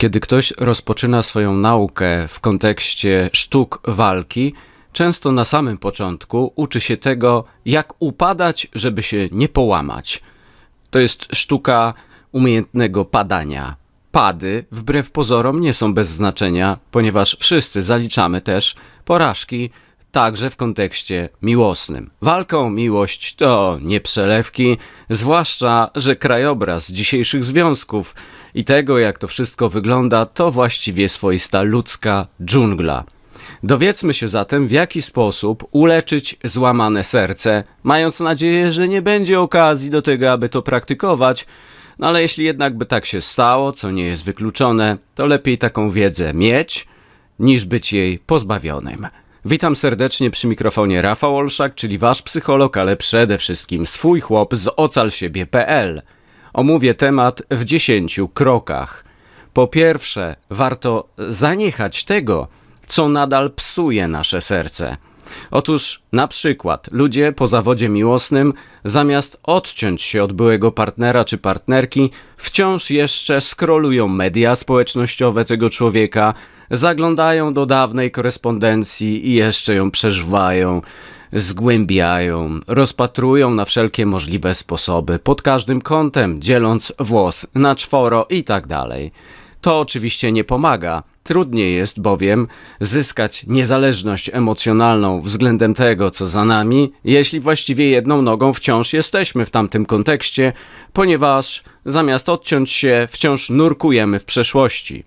Kiedy ktoś rozpoczyna swoją naukę w kontekście sztuk walki, często na samym początku uczy się tego, jak upadać, żeby się nie połamać. To jest sztuka umiejętnego padania. Pady, wbrew pozorom, nie są bez znaczenia, ponieważ wszyscy zaliczamy też porażki, także w kontekście miłosnym. Walka o miłość to nie przelewki, zwłaszcza, że krajobraz dzisiejszych związków i tego, jak to wszystko wygląda, to właściwie swoista ludzka dżungla. Dowiedzmy się zatem, w jaki sposób uleczyć złamane serce, mając nadzieję, że nie będzie okazji do tego, aby to praktykować. No ale jeśli jednak by tak się stało, co nie jest wykluczone, to lepiej taką wiedzę mieć, niż być jej pozbawionym. Witam serdecznie przy mikrofonie Rafał Olszak, czyli wasz psycholog, ale przede wszystkim swój chłop z ocalsiebie.pl. Omówię temat w 10 krokach. Po pierwsze, warto zaniechać tego, co nadal psuje nasze serce. Otóż na przykład ludzie po zawodzie miłosnym, zamiast odciąć się od byłego partnera czy partnerki, wciąż jeszcze skrolują media społecznościowe tego człowieka, zaglądają do dawnej korespondencji i jeszcze ją przeżywają, zgłębiają, rozpatrują na wszelkie możliwe sposoby, pod każdym kątem, dzieląc włos na czworo i tak dalej. To oczywiście nie pomaga. Trudniej jest bowiem zyskać niezależność emocjonalną względem tego, co za nami, jeśli właściwie jedną nogą wciąż jesteśmy w tamtym kontekście, ponieważ zamiast odciąć się, wciąż nurkujemy w przeszłości.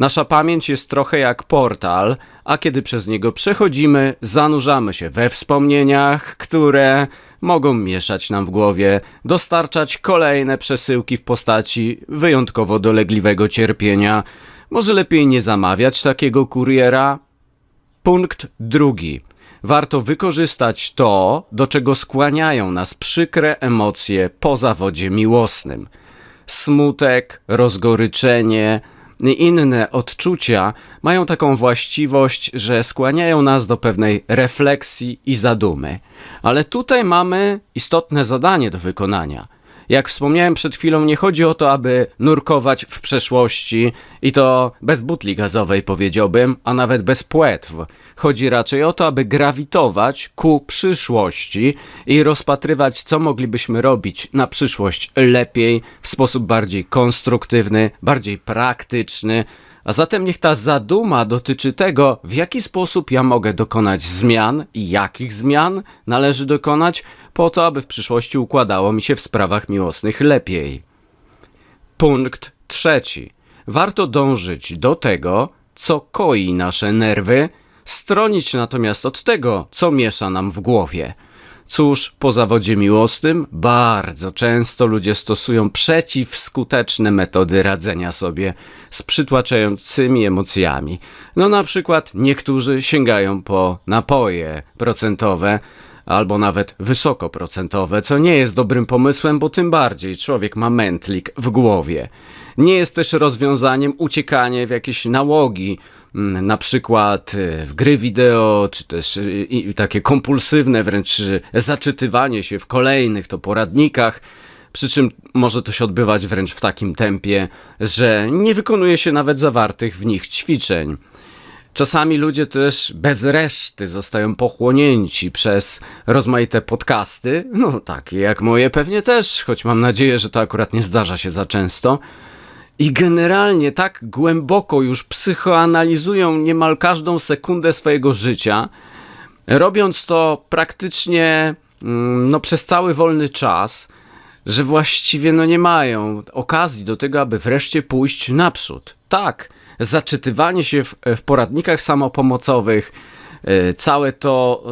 Nasza pamięć jest trochę jak portal, a kiedy przez niego przechodzimy, zanurzamy się we wspomnieniach, które mogą mieszać nam w głowie, dostarczać kolejne przesyłki w postaci wyjątkowo dolegliwego cierpienia. Może lepiej nie zamawiać takiego kuriera? Punkt drugi. Warto wykorzystać to, do czego skłaniają nas przykre emocje po zawodzie miłosnym. Smutek, rozgoryczenie, inne odczucia mają taką właściwość, że skłaniają nas do pewnej refleksji i zadumy. Ale tutaj mamy istotne zadanie do wykonania. Jak wspomniałem przed chwilą, nie chodzi o to, aby nurkować w przeszłości i to bez butli gazowej, powiedziałbym, a nawet bez płetw. Chodzi raczej o to, aby grawitować ku przyszłości i rozpatrywać, co moglibyśmy robić na przyszłość lepiej, w sposób bardziej konstruktywny, bardziej praktyczny. A zatem niech ta zaduma dotyczy tego, w jaki sposób ja mogę dokonać zmian i jakich zmian należy dokonać, po to, aby w przyszłości układało mi się w sprawach miłosnych lepiej. Punkt trzeci. Warto dążyć do tego, co koi nasze nerwy, stronić natomiast od tego, co miesza nam w głowie. Cóż, po zawodzie miłosnym bardzo często ludzie stosują przeciwskuteczne metody radzenia sobie z przytłaczającymi emocjami. No na przykład niektórzy sięgają po napoje procentowe, albo nawet wysokoprocentowe, co nie jest dobrym pomysłem, bo tym bardziej człowiek ma mętlik w głowie. Nie jest też rozwiązaniem uciekanie w jakieś nałogi, mm, na przykład y, w gry wideo, czy też y, takie kompulsywne wręcz zaczytywanie się w kolejnych to poradnikach. Przy czym może to się odbywać wręcz w takim tempie, że nie wykonuje się nawet zawartych w nich ćwiczeń. Czasami ludzie też bez reszty zostają pochłonięci przez rozmaite podcasty, no takie jak moje pewnie też, choć mam nadzieję, że to akurat nie zdarza się za często. I generalnie tak głęboko już psychoanalizują niemal każdą sekundę swojego życia, robiąc to praktycznie mm, no, przez cały wolny czas, że właściwie no, nie mają okazji do tego, aby wreszcie pójść naprzód. Tak zaczytywanie się w, w poradnikach samopomocowych, e, całe to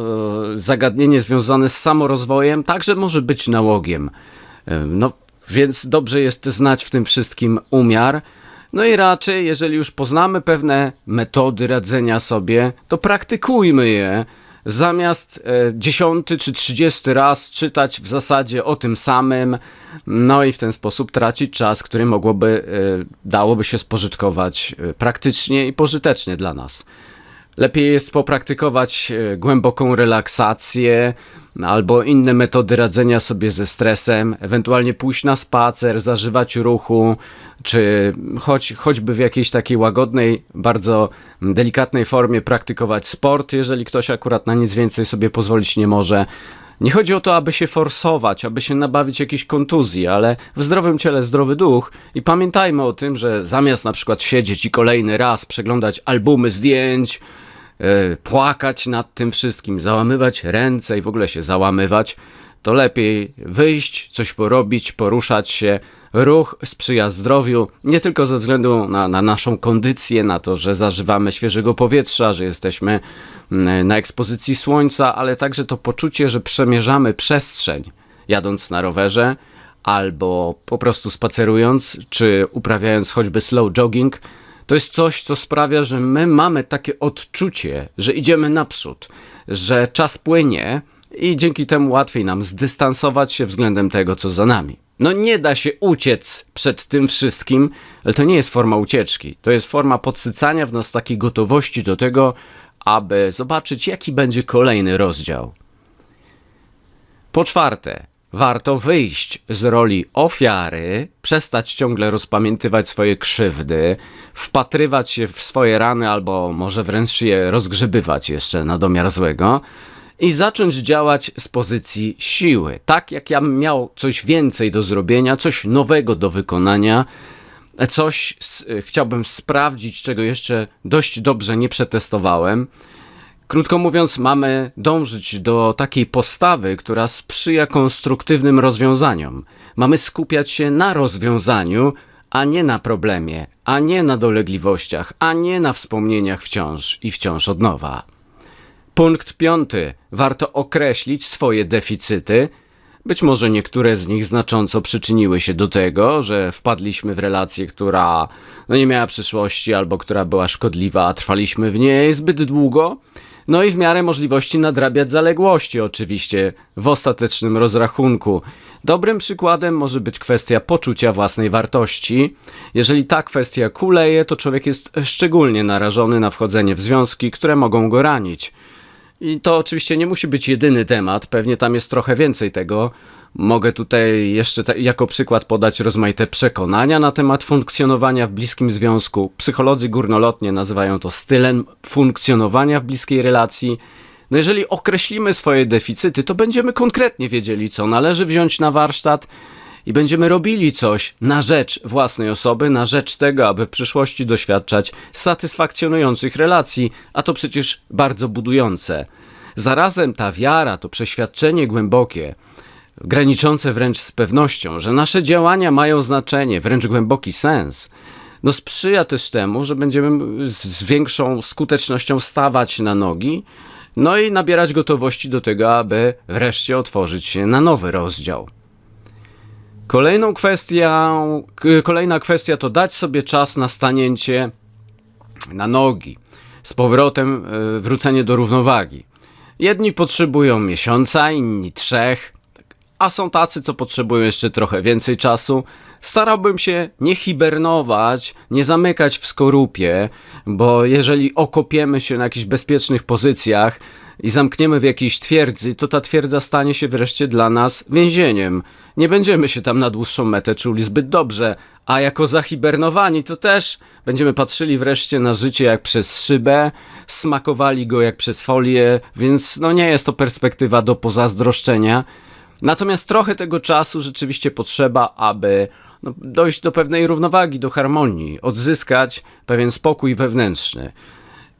e, zagadnienie związane z samorozwojem także może być nałogiem. E, no, więc dobrze jest znać w tym wszystkim umiar. No i raczej, jeżeli już poznamy pewne metody radzenia sobie, to praktykujmy je, zamiast e, dziesiąty czy trzydziesty raz czytać w zasadzie o tym samym, no i w ten sposób tracić czas, który mogłoby, e, dałoby się spożytkować e, praktycznie i pożytecznie dla nas. Lepiej jest popraktykować e, głęboką relaksację albo inne metody radzenia sobie ze stresem, ewentualnie pójść na spacer, zażywać ruchu, czy choć, choćby w jakiejś takiej łagodnej, bardzo delikatnej formie praktykować sport, jeżeli ktoś akurat na nic więcej sobie pozwolić nie może. Nie chodzi o to, aby się forsować, aby się nabawić jakiejś kontuzji, ale w zdrowym ciele zdrowy duch i pamiętajmy o tym, że zamiast na przykład siedzieć i kolejny raz przeglądać albumy zdjęć, płakać nad tym wszystkim, załamywać ręce i w ogóle się załamywać, to lepiej wyjść, coś porobić, poruszać się. Ruch sprzyja zdrowiu, nie tylko ze względu na, na naszą kondycję, na to, że zażywamy świeżego powietrza, że jesteśmy mm, na ekspozycji słońca, ale także to poczucie, że przemierzamy przestrzeń, jadąc na rowerze albo po prostu spacerując, czy uprawiając choćby slow jogging. To jest coś, co sprawia, że my mamy takie odczucie, że idziemy naprzód, że czas płynie i dzięki temu łatwiej nam zdystansować się względem tego, co za nami. No nie da się uciec przed tym wszystkim, ale to nie jest forma ucieczki. To jest forma podsycania w nas takiej gotowości do tego, aby zobaczyć, jaki będzie kolejny rozdział. Po czwarte, warto wyjść z roli ofiary, przestać ciągle rozpamiętywać swoje krzywdy, wpatrywać się w swoje rany albo może wręcz je rozgrzebywać jeszcze na domiar złego i zacząć działać z pozycji siły. Tak jak ja miał coś więcej do zrobienia, coś nowego do wykonania, coś chciałbym sprawdzić, czego jeszcze dość dobrze nie przetestowałem. Krótko mówiąc, mamy dążyć do takiej postawy, która sprzyja konstruktywnym rozwiązaniom. Mamy skupiać się na rozwiązaniu, a nie na problemie, a nie na dolegliwościach, a nie na wspomnieniach wciąż i wciąż od nowa. Punkt piąty. Warto określić swoje deficyty. Być może niektóre z nich znacząco przyczyniły się do tego, że wpadliśmy w relację, która no nie miała przyszłości albo która była szkodliwa, a trwaliśmy w niej zbyt długo. No i w miarę możliwości nadrabiać zaległości, oczywiście, w ostatecznym rozrachunku. Dobrym przykładem może być kwestia poczucia własnej wartości. Jeżeli ta kwestia kuleje, to człowiek jest szczególnie narażony na wchodzenie w związki, które mogą go ranić. I to oczywiście nie musi być jedyny temat, pewnie tam jest trochę więcej tego. Mogę tutaj jeszcze jako przykład podać rozmaite przekonania na temat funkcjonowania w bliskim związku. Psycholodzy górnolotnie nazywają to stylem funkcjonowania w bliskiej relacji. No jeżeli określimy swoje deficyty, to będziemy konkretnie wiedzieli, co należy wziąć na warsztat i będziemy robili coś na rzecz własnej osoby, na rzecz tego, aby w przyszłości doświadczać satysfakcjonujących relacji, a to przecież bardzo budujące. Zarazem ta wiara, to przeświadczenie głębokie, graniczące wręcz z pewnością, że nasze działania mają znaczenie, wręcz głęboki sens, no sprzyja też temu, że będziemy z większą skutecznością stawać na nogi, no i nabierać gotowości do tego, aby wreszcie otworzyć się na nowy rozdział. Kolejną kwestią, kolejna kwestia to dać sobie czas na stanięcie na nogi, z powrotem y, wrócenie do równowagi. Jedni potrzebują miesiąca, inni trzech, a są tacy, co potrzebują jeszcze trochę więcej czasu. Starałbym się nie hibernować, nie zamykać w skorupie, bo jeżeli okopiemy się na jakichś bezpiecznych pozycjach i zamkniemy w jakiejś twierdzy, to ta twierdza stanie się wreszcie dla nas więzieniem. Nie będziemy się tam na dłuższą metę czuli zbyt dobrze, a jako zahibernowani to też będziemy patrzyli wreszcie na życie jak przez szybę, smakowali go jak przez folię, więc no nie jest to perspektywa do pozazdroszczenia. Natomiast trochę tego czasu rzeczywiście potrzeba, aby no, dojść do pewnej równowagi, do harmonii, odzyskać pewien spokój wewnętrzny.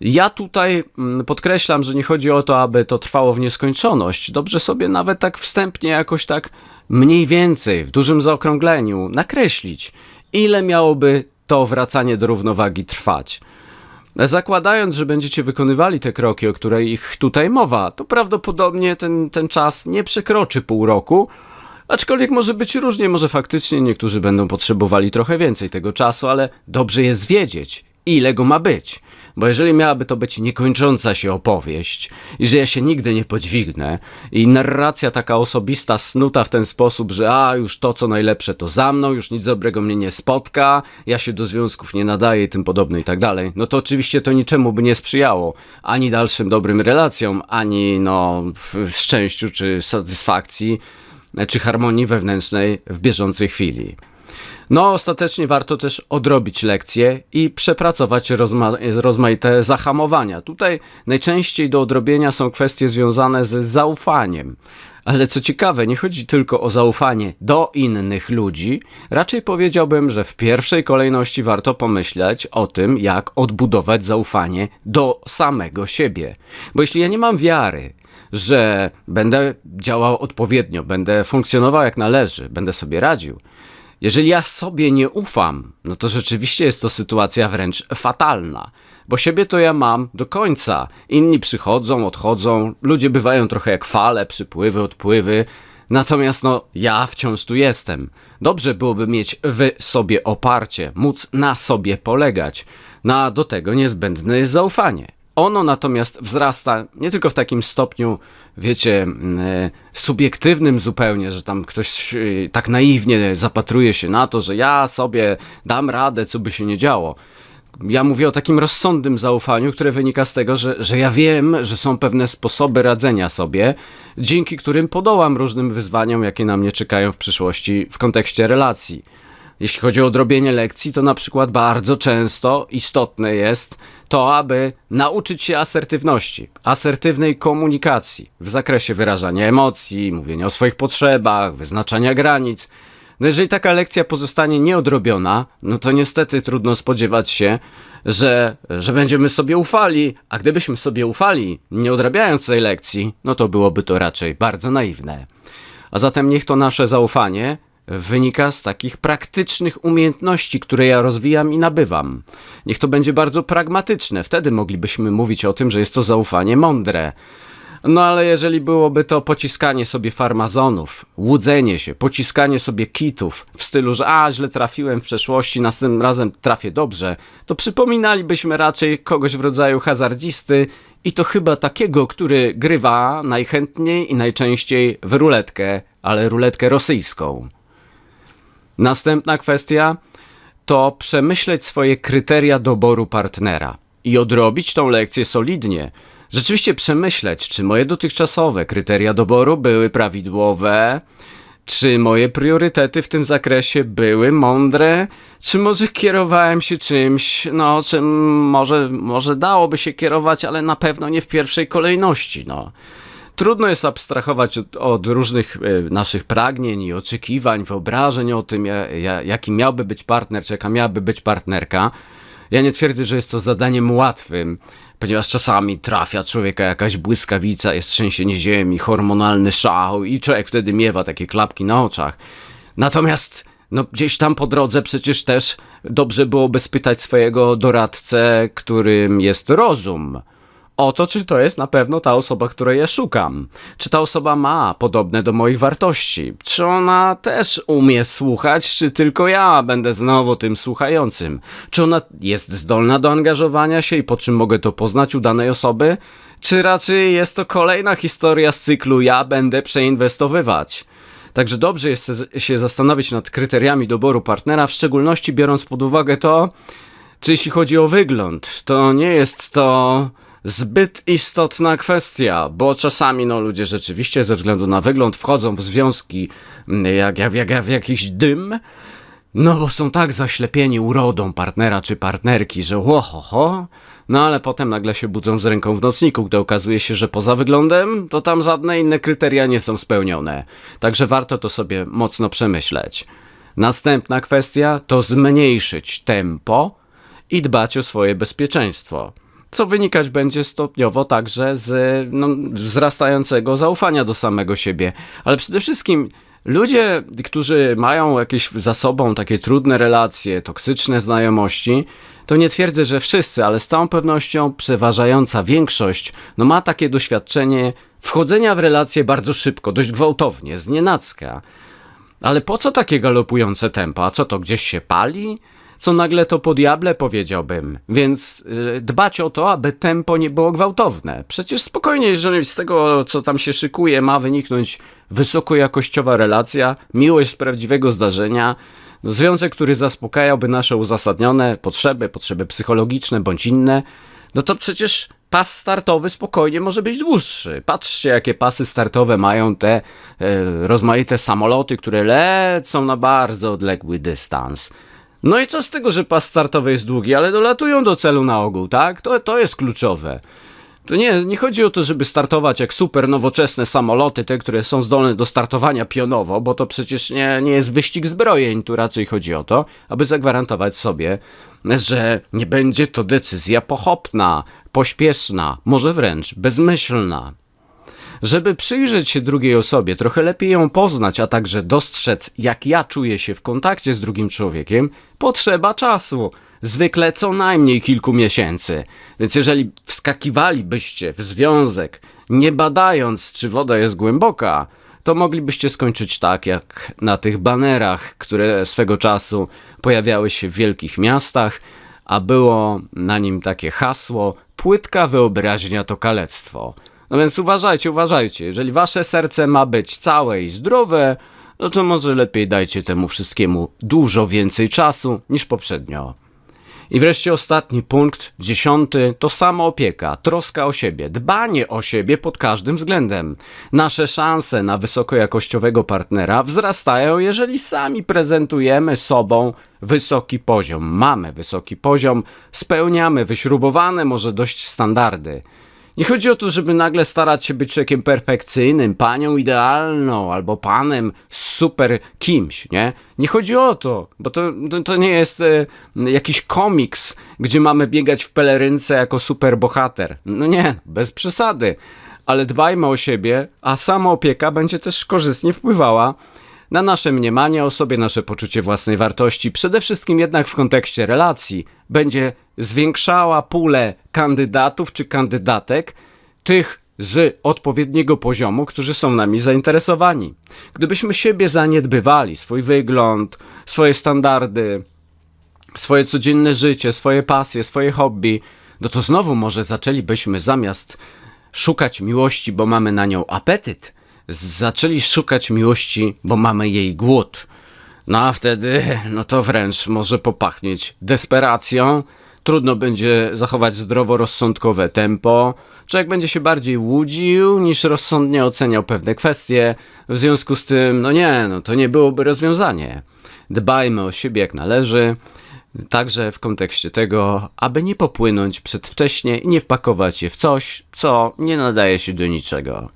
Ja tutaj mm, podkreślam, że nie chodzi o to, aby to trwało w nieskończoność. Dobrze sobie nawet tak wstępnie, jakoś tak mniej więcej, w dużym zaokrągleniu, nakreślić, ile miałoby to wracanie do równowagi trwać. Zakładając, że będziecie wykonywali te kroki, o których tutaj mowa, to prawdopodobnie ten, ten czas nie przekroczy pół roku, aczkolwiek może być różnie, może faktycznie niektórzy będą potrzebowali trochę więcej tego czasu, ale dobrze jest wiedzieć, ile go ma być. Bo jeżeli miałaby to być niekończąca się opowieść i że ja się nigdy nie podźwignę i narracja taka osobista snuta w ten sposób, że a już to co najlepsze to za mną, już nic dobrego mnie nie spotka, ja się do związków nie nadaję i tym podobne i tak dalej, no to oczywiście to niczemu by nie sprzyjało. Ani dalszym dobrym relacjom, ani no szczęściu czy satysfakcji czy harmonii wewnętrznej w bieżącej chwili. No, ostatecznie warto też odrobić lekcje i przepracować rozma rozmaite zahamowania. Tutaj najczęściej do odrobienia są kwestie związane z zaufaniem. Ale co ciekawe, nie chodzi tylko o zaufanie do innych ludzi, raczej powiedziałbym, że w pierwszej kolejności warto pomyśleć o tym, jak odbudować zaufanie do samego siebie. Bo jeśli ja nie mam wiary, że będę działał odpowiednio, będę funkcjonował jak należy, będę sobie radził, jeżeli ja sobie nie ufam, no to rzeczywiście jest to sytuacja wręcz fatalna. Bo siebie to ja mam do końca. Inni przychodzą, odchodzą, ludzie bywają trochę jak fale, przypływy, odpływy. Natomiast no, ja wciąż tu jestem. Dobrze byłoby mieć w sobie oparcie, móc na sobie polegać. No a do tego niezbędne jest zaufanie. Ono natomiast wzrasta nie tylko w takim stopniu, wiecie, e, subiektywnym zupełnie, że tam ktoś e, tak naiwnie zapatruje się na to, że ja sobie dam radę, co by się nie działo. Ja mówię o takim rozsądnym zaufaniu, które wynika z tego, że, że ja wiem, że są pewne sposoby radzenia sobie, dzięki którym podołam różnym wyzwaniom, jakie na mnie czekają w przyszłości w kontekście relacji. Jeśli chodzi o odrobienie lekcji, to na przykład bardzo często istotne jest to, aby nauczyć się asertywności, asertywnej komunikacji w zakresie wyrażania emocji, mówienia o swoich potrzebach, wyznaczania granic. No jeżeli taka lekcja pozostanie nieodrobiona, no to niestety trudno spodziewać się, że, że będziemy sobie ufali, a gdybyśmy sobie ufali, nie odrabiając tej lekcji, no to byłoby to raczej bardzo naiwne. A zatem niech to nasze zaufanie wynika z takich praktycznych umiejętności, które ja rozwijam i nabywam. Niech to będzie bardzo pragmatyczne, wtedy moglibyśmy mówić o tym, że jest to zaufanie mądre. No ale jeżeli byłoby to pociskanie sobie farmazonów, łudzenie się, pociskanie sobie kitów w stylu, że a źle trafiłem w przeszłości, następnym razem trafię dobrze, to przypominalibyśmy raczej kogoś w rodzaju hazardzisty i to chyba takiego, który grywa najchętniej i najczęściej w ruletkę, ale ruletkę rosyjską. Następna kwestia to przemyśleć swoje kryteria doboru partnera i odrobić tą lekcję solidnie. Rzeczywiście przemyśleć, czy moje dotychczasowe kryteria doboru były prawidłowe, czy moje priorytety w tym zakresie były mądre, czy może kierowałem się czymś, no, czym może, może dałoby się kierować, ale na pewno nie w pierwszej kolejności, no. Trudno jest abstrahować od, od różnych e, naszych pragnień i oczekiwań, wyobrażeń o tym, ja, ja, jaki miałby być partner, czy jaka miałaby być partnerka. Ja nie twierdzę, że jest to zadaniem łatwym, ponieważ czasami trafia człowieka jakaś błyskawica, jest trzęsienie ziemi, hormonalny szał i człowiek wtedy miewa takie klapki na oczach. Natomiast no, gdzieś tam po drodze przecież też dobrze byłoby spytać swojego doradcę, którym jest rozum o to, czy to jest na pewno ta osoba, której ja szukam. Czy ta osoba ma podobne do moich wartości? Czy ona też umie słuchać, czy tylko ja będę znowu tym słuchającym? Czy ona jest zdolna do angażowania się i po czym mogę to poznać u danej osoby? Czy raczej jest to kolejna historia z cyklu ja będę przeinwestowywać? Także dobrze jest się zastanowić nad kryteriami doboru partnera, w szczególności biorąc pod uwagę to, czy jeśli chodzi o wygląd, to nie jest to zbyt istotna kwestia, bo czasami no, ludzie rzeczywiście ze względu na wygląd wchodzą w związki mm, jak, jak, jak, jak jakiś dym, no bo są tak zaślepieni urodą partnera czy partnerki, że łohoho, no ale potem nagle się budzą z ręką w nocniku, gdy okazuje się, że poza wyglądem to tam żadne inne kryteria nie są spełnione. Także warto to sobie mocno przemyśleć. Następna kwestia to zmniejszyć tempo i dbać o swoje bezpieczeństwo. Co wynikać będzie stopniowo także z no, wzrastającego zaufania do samego siebie. Ale przede wszystkim ludzie, którzy mają jakieś za sobą takie trudne relacje, toksyczne znajomości, to nie twierdzę, że wszyscy, ale z całą pewnością przeważająca większość no, ma takie doświadczenie wchodzenia w relacje bardzo szybko, dość gwałtownie, z. Ale po co takie galopujące tempo? A co to gdzieś się pali? Co nagle to po diable powiedziałbym. Więc y, dbać o to, aby tempo nie było gwałtowne. Przecież spokojnie, jeżeli z tego, co tam się szykuje, ma wyniknąć wysokojakościowa relacja, miłość z prawdziwego zdarzenia, no, związek, który zaspokajałby nasze uzasadnione potrzeby, potrzeby psychologiczne bądź inne, no to przecież pas startowy spokojnie może być dłuższy. Patrzcie, jakie pasy startowe mają te e, rozmaite samoloty, które lecą na bardzo odległy dystans. No i co z tego, że pas startowy jest długi, ale dolatują do celu na ogół, tak? To, to jest kluczowe. To nie, nie chodzi o to, żeby startować jak super nowoczesne samoloty, te, które są zdolne do startowania pionowo, bo to przecież nie, nie jest wyścig zbrojeń, tu raczej chodzi o to, aby zagwarantować sobie, że nie będzie to decyzja pochopna, pośpieszna, może wręcz bezmyślna. Żeby przyjrzeć się drugiej osobie, trochę lepiej ją poznać, a także dostrzec, jak ja czuję się w kontakcie z drugim człowiekiem, potrzeba czasu. Zwykle co najmniej kilku miesięcy. Więc jeżeli wskakiwalibyście w związek, nie badając, czy woda jest głęboka, to moglibyście skończyć tak, jak na tych banerach, które swego czasu pojawiały się w wielkich miastach, a było na nim takie hasło: płytka wyobraźnia to kalectwo. No więc uważajcie, uważajcie. Jeżeli wasze serce ma być całe i zdrowe, no to może lepiej dajcie temu wszystkiemu dużo więcej czasu niż poprzednio. I wreszcie ostatni punkt, dziesiąty, to samoopieka, troska o siebie, dbanie o siebie pod każdym względem. Nasze szanse na wysokojakościowego partnera wzrastają, jeżeli sami prezentujemy sobą wysoki poziom. Mamy wysoki poziom, spełniamy wyśrubowane może dość standardy. Nie chodzi o to, żeby nagle starać się być człowiekiem perfekcyjnym, panią idealną albo panem super kimś, nie? Nie chodzi o to, bo to, to, to nie jest e, jakiś komiks, gdzie mamy biegać w pelerynce jako super bohater. No nie, bez przesady. Ale dbajmy o siebie, a samoopieka będzie też korzystnie wpływała na nasze mniemanie o sobie, nasze poczucie własnej wartości, przede wszystkim jednak w kontekście relacji, będzie zwiększała pulę kandydatów czy kandydatek, tych z odpowiedniego poziomu, którzy są nami zainteresowani. Gdybyśmy siebie zaniedbywali, swój wygląd, swoje standardy, swoje codzienne życie, swoje pasje, swoje hobby, no to znowu może zaczęlibyśmy zamiast szukać miłości, bo mamy na nią apetyt, zaczęli szukać miłości, bo mamy jej głód. No a wtedy, no to wręcz może popachnieć desperacją. Trudno będzie zachować zdroworozsądkowe tempo. Człowiek będzie się bardziej łudził niż rozsądnie oceniał pewne kwestie. W związku z tym, no nie, no to nie byłoby rozwiązanie. Dbajmy o siebie jak należy. Także w kontekście tego, aby nie popłynąć przedwcześnie i nie wpakować się w coś, co nie nadaje się do niczego.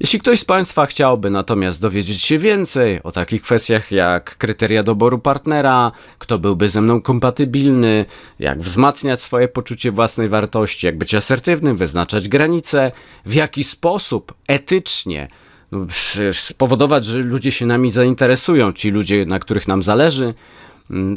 Jeśli ktoś z Państwa chciałby natomiast dowiedzieć się więcej o takich kwestiach jak kryteria doboru partnera, kto byłby ze mną kompatybilny, jak wzmacniać swoje poczucie własnej wartości, jak być asertywnym, wyznaczać granice, w jaki sposób etycznie no, spowodować, że ludzie się nami zainteresują, ci ludzie, na których nam zależy,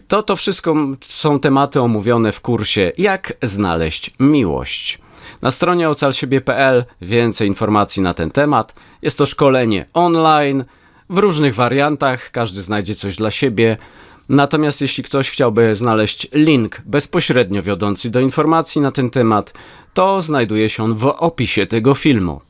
to to wszystko są tematy omówione w kursie Jak znaleźć miłość. Na stronie ocalsiebie.pl więcej informacji na ten temat. Jest to szkolenie online w różnych wariantach, każdy znajdzie coś dla siebie. Natomiast jeśli ktoś chciałby znaleźć link bezpośrednio wiodący do informacji na ten temat, to znajduje się on w opisie tego filmu.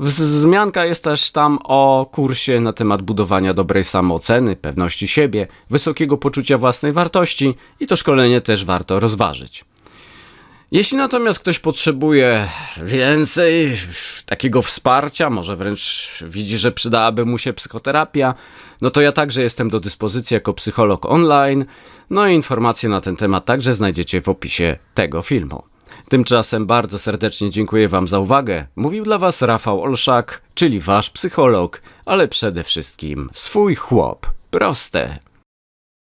Wzmianka jest też tam o kursie na temat budowania dobrej samooceny, pewności siebie, wysokiego poczucia własnej wartości i to szkolenie też warto rozważyć. Jeśli natomiast ktoś potrzebuje więcej takiego wsparcia, może wręcz widzi, że przydałaby mu się psychoterapia, no to ja także jestem do dyspozycji jako psycholog online. No i informacje na ten temat także znajdziecie w opisie tego filmu. Tymczasem bardzo serdecznie dziękuję Wam za uwagę. Mówił dla Was Rafał Olszak, czyli Wasz psycholog, ale przede wszystkim swój chłop. Proste.